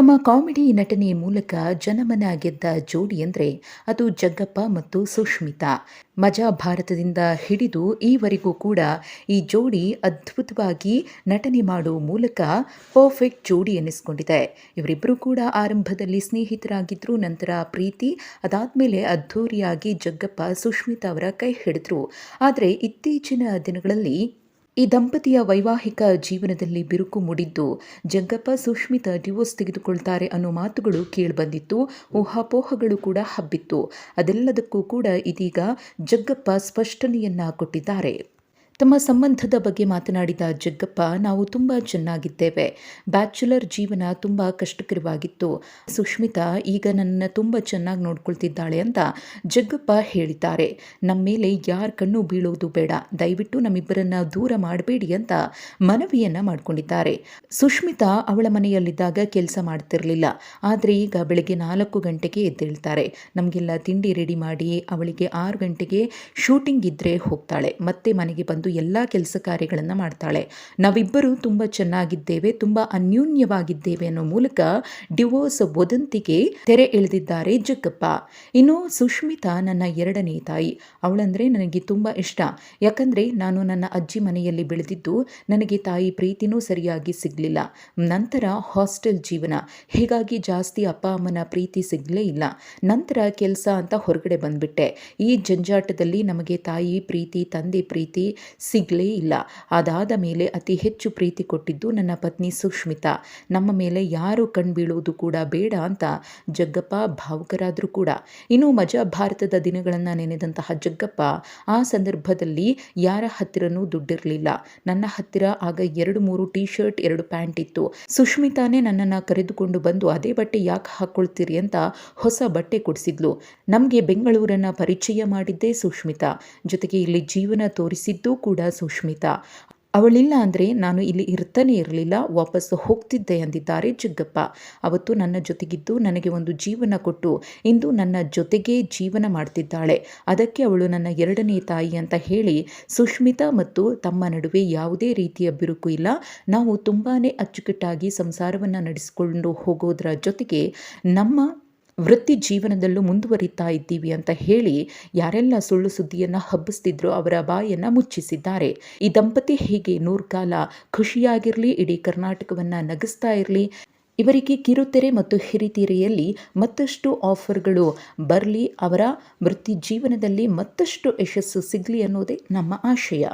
ತಮ್ಮ ಕಾಮಿಡಿ ನಟನೆ ಮೂಲಕ ಜನಮನ ಗೆದ್ದ ಜೋಡಿ ಅಂದರೆ ಅದು ಜಗ್ಗಪ್ಪ ಮತ್ತು ಸುಷ್ಮಿತಾ ಮಜಾ ಭಾರತದಿಂದ ಹಿಡಿದು ಈವರೆಗೂ ಕೂಡ ಈ ಜೋಡಿ ಅದ್ಭುತವಾಗಿ ನಟನೆ ಮಾಡುವ ಮೂಲಕ ಪರ್ಫೆಕ್ಟ್ ಜೋಡಿ ಎನಿಸ್ಕೊಂಡಿದೆ. ಇವರಿಬ್ಬರು ಕೂಡ ಆರಂಭದಲ್ಲಿ ಸ್ನೇಹಿತರಾಗಿದ್ದರು ನಂತರ ಪ್ರೀತಿ, ಅದಾದಮೇಲೆ ಅದ್ಧೂರಿಯಾಗಿ ಜಗ್ಗಪ್ಪ ಸುಷ್ಮಿತಾ ಅವರ ಕೈ ಹಿಡಿದ್ರು. ಆದರೆ ಇತ್ತೀಚಿನ ದಿನಗಳಲ್ಲಿ ಈ ದಂಪತಿಯ ವೈವಾಹಿಕ ಜೀವನದಲ್ಲಿ ಬಿರುಕು ಮೂಡಿದ್ದು ಜಗ್ಗಪ್ಪ ಸುಷ್ಮಿತಾ ಡಿವೋರ್ಸ್ ತೆಗೆದುಕೊಳ್ತಾರೆ ಅನ್ನೋ ಮಾತುಗಳು ಕೇಳಿಬಂದಿತ್ತು. ಊಹಾಪೋಹಗಳು ಕೂಡ ಹಬ್ಬಿತ್ತು. ಅದೆಲ್ಲದಕ್ಕೂ ಕೂಡ ಇದೀಗ ಜಗ್ಗಪ್ಪ ಸ್ಪಷ್ಟನೆಯನ್ನ ಕೊಟ್ಟಿದ್ದಾರೆ. ತಮ್ಮ ಸಂಬಂಧದ ಬಗ್ಗೆ ಮಾತನಾಡಿದ ಜಗ್ಗಪ್ಪ, ನಾವು ತುಂಬ ಚೆನ್ನಾಗಿದ್ದೇವೆ. ಬ್ಯಾಚುಲರ್ ಜೀವನ ತುಂಬ ಕಷ್ಟಕರವಾಗಿತ್ತು. ಸುಷ್ಮಿತಾ ಈಗ ನನ್ನ ತುಂಬ ಚೆನ್ನಾಗಿ ನೋಡ್ಕೊಳ್ತಿದ್ದಾಳೆ ಅಂತ ಜಗ್ಗಪ್ಪ ಹೇಳಿದ್ದಾರೆ. ನಮ್ಮ ಮೇಲೆ ಯಾರ ಕಣ್ಣು ಬೀಳೋದು ಬೇಡ. ದಯವಿಟ್ಟು ನಮ್ಮಿಬ್ಬರನ್ನ ದೂರ ಮಾಡಬೇಡಿ ಅಂತ ಮನವಿಯನ್ನ ಮಾಡಿಕೊಂಡಿದ್ದಾರೆ. ಸುಷ್ಮಿತಾ ಅವಳ ಮನೆಯಲ್ಲಿದ್ದಾಗ ಕೆಲಸ ಮಾಡ್ತಿರಲಿಲ್ಲ. ಆದರೆ ಈಗ ಬೆಳಗ್ಗೆ ನಾಲ್ಕು ಗಂಟೆಗೆ ಎದ್ದೇಳ್ತಾರೆ. ನಮಗೆಲ್ಲ ತಿಂಡಿ ರೆಡಿ ಮಾಡಿ ಅವಳಿಗೆ ಆರು ಗಂಟೆಗೆ ಶೂಟಿಂಗ್ ಇದ್ದರೆ ಹೋಗ್ತಾಳೆ. ಮತ್ತೆ ಮನೆಗೆ ಬಂದು ಎಲ್ಲ ಕೆಲಸ ಕಾರ್ಯಗಳನ್ನು ಮಾಡ್ತಾಳೆ. ನಾವಿಬ್ಬರು ತುಂಬ ಚೆನ್ನಾಗಿದ್ದೇವೆ, ತುಂಬ ಅನ್ಯೂನ್ಯವಾಗಿದ್ದೇವೆ ಅನ್ನೋ ಮೂಲಕ ಡಿವೋರ್ಸ್ ವದಂತಿಗೆ ತೆರೆ ಎಳೆದಿದ್ದಾರೆ ಜಗ್ಗಪ್ಪ ಇನ್ನು ಸುಷ್ಮಿತಾ ನನ್ನ ಎರಡನೇ ತಾಯಿ. ಅವಳಂದ್ರೆ ನನಗೆ ತುಂಬ ಇಷ್ಟ. ಯಾಕಂದರೆ ನಾನು ನನ್ನ ಅಜ್ಜಿ ಮನೆಯಲ್ಲಿ ಬೆಳೆದಿದ್ದು ನನಗೆ ತಾಯಿ ಪ್ರೀತಿನೂ ಸರಿಯಾಗಿ ಸಿಗಲಿಲ್ಲ. ನಂತರ ಹಾಸ್ಟೆಲ್ ಜೀವನ. ಹೀಗಾಗಿ ಜಾಸ್ತಿ ಅಪ್ಪ ಅಮ್ಮನ ಪ್ರೀತಿ ಸಿಗಲೇ ಇಲ್ಲ. ನಂತರ ಕೆಲಸ ಅಂತ ಹೊರಗಡೆ ಬಂದ್ಬಿಟ್ಟೆ. ಈ ಜಂಜಾಟದಲ್ಲಿ ನಮಗೆ ತಾಯಿ ಪ್ರೀತಿ, ತಂದೆ ಪ್ರೀತಿ ಸಿಗಲೇ ಇಲ್ಲ. ಅದಾದ ಮೇಲೆ ಅತಿ ಹೆಚ್ಚು ಪ್ರೀತಿ ಕೊಟ್ಟಿದ್ದು ನನ್ನ ಪತ್ನಿ ಸುಷ್ಮಿತಾ ನಮ್ಮ ಮೇಲೆ ಯಾರು ಕಣ್ಬೀಳುವುದು ಕೂಡ ಬೇಡ ಅಂತ ಜಗ್ಗಪ್ಪ ಭಾವುಕರಾದರೂ ಕೂಡ. ಇನ್ನು ಮಜಾ ಭಾರತದ ದಿನಗಳನ್ನು ನೆನೆದಂತಹ ಜಗ್ಗಪ್ಪ ಆ ಸಂದರ್ಭದಲ್ಲಿ ಯಾರ ಹತ್ತಿರನೂ ದುಡ್ಡಿರಲಿಲ್ಲ. ನನ್ನ ಹತ್ತಿರ ಆಗ ಎರಡು ಮೂರು ಟೀ ಶರ್ಟ್ ಎರಡು ಪ್ಯಾಂಟ್ ಇತ್ತು. ಸುಷ್ಮಿತಾನೇ ನನ್ನನ್ನು ಕರೆದುಕೊಂಡು ಬಂದು, ಅದೇ ಬಟ್ಟೆ ಯಾಕೆ ಹಾಕ್ಕೊಳ್ತೀರಿ ಅಂತ ಹೊಸ ಬಟ್ಟೆ ಕೊಡಿಸಿದ್ಲು. ನಮಗೆ ಬೆಂಗಳೂರನ್ನು ಪರಿಚಯ ಮಾಡಿದ್ದೇ ಸುಷ್ಮಿತಾ ಜೊತೆಗೆ ಇಲ್ಲಿ ಜೀವನ ತೋರಿಸಿದ್ದು ಸುಷ್ಮಿತಾ ಅವಳಿಲ್ಲ ಅಂದರೆ ನಾನು ಇಲ್ಲಿ ಇರ್ತಾನೆ ಇರಲಿಲ್ಲ, ವಾಪಸ್ಸು ಹೋಗ್ತಿದ್ದೆ ಅಂದಿದ್ದಾರೆ ಜಗ್ಗಪ್ಪ ಅವತ್ತು ನನ್ನ ಜೊತೆಗಿದ್ದು ನನಗೆ ಒಂದು ಜೀವನ ಕೊಟ್ಟು, ಇಂದು ನನ್ನ ಜೊತೆಗೇ ಜೀವನ ಮಾಡ್ತಿದ್ದಾಳೆ. ಅದಕ್ಕೆ ಅವಳು ನನ್ನ ಎರಡನೇ ತಾಯಿ ಅಂತ ಹೇಳಿ ಸುಷ್ಮಿತಾ ಮತ್ತು ತಮ್ಮ ನಡುವೆ ಯಾವುದೇ ರೀತಿಯ ಬಿರುಕು ಇಲ್ಲ. ನಾವು ತುಂಬಾ ಅಚ್ಚುಕಟ್ಟಾಗಿ ಸಂಸಾರವನ್ನು ನಡೆಸಿಕೊಂಡು ಹೋಗೋದರ ಜೊತೆಗೆ ನಮ್ಮ ವೃತ್ತಿ ಜೀವನದಲ್ಲೂ ಮುಂದುವರಿತಾ ಇದ್ದೀವಿ ಅಂತ ಹೇಳಿ ಯಾರೆಲ್ಲ ಸುಳ್ಳು ಸುದ್ದಿಯನ್ನು ಹಬ್ಬಿಸ್ತಿದ್ರು ಅವರ ಬಾಯನ್ನು ಮುಚ್ಚಿಸಿದ್ದಾರೆ. ಈ ದಂಪತಿ ಹೀಗೆ ನೂರು ಕಾಲ ಖುಷಿಯಾಗಿರಲಿ, ಇಡೀ ಕರ್ನಾಟಕವನ್ನು ನಗಿಸ್ತಾ ಇರಲಿ, ಇವರಿಗೆ ಕಿರುತೆರೆ ಮತ್ತು ಹಿರಿತೆರೆಯಲ್ಲಿ ಮತ್ತಷ್ಟು ಆಫರ್ಗಳು ಬರಲಿ, ಅವರ ವೃತ್ತಿ ಜೀವನದಲ್ಲಿ ಮತ್ತಷ್ಟು ಯಶಸ್ಸು ಸಿಗಲಿ ಅನ್ನೋದೇ ನಮ್ಮ ಆಶಯ.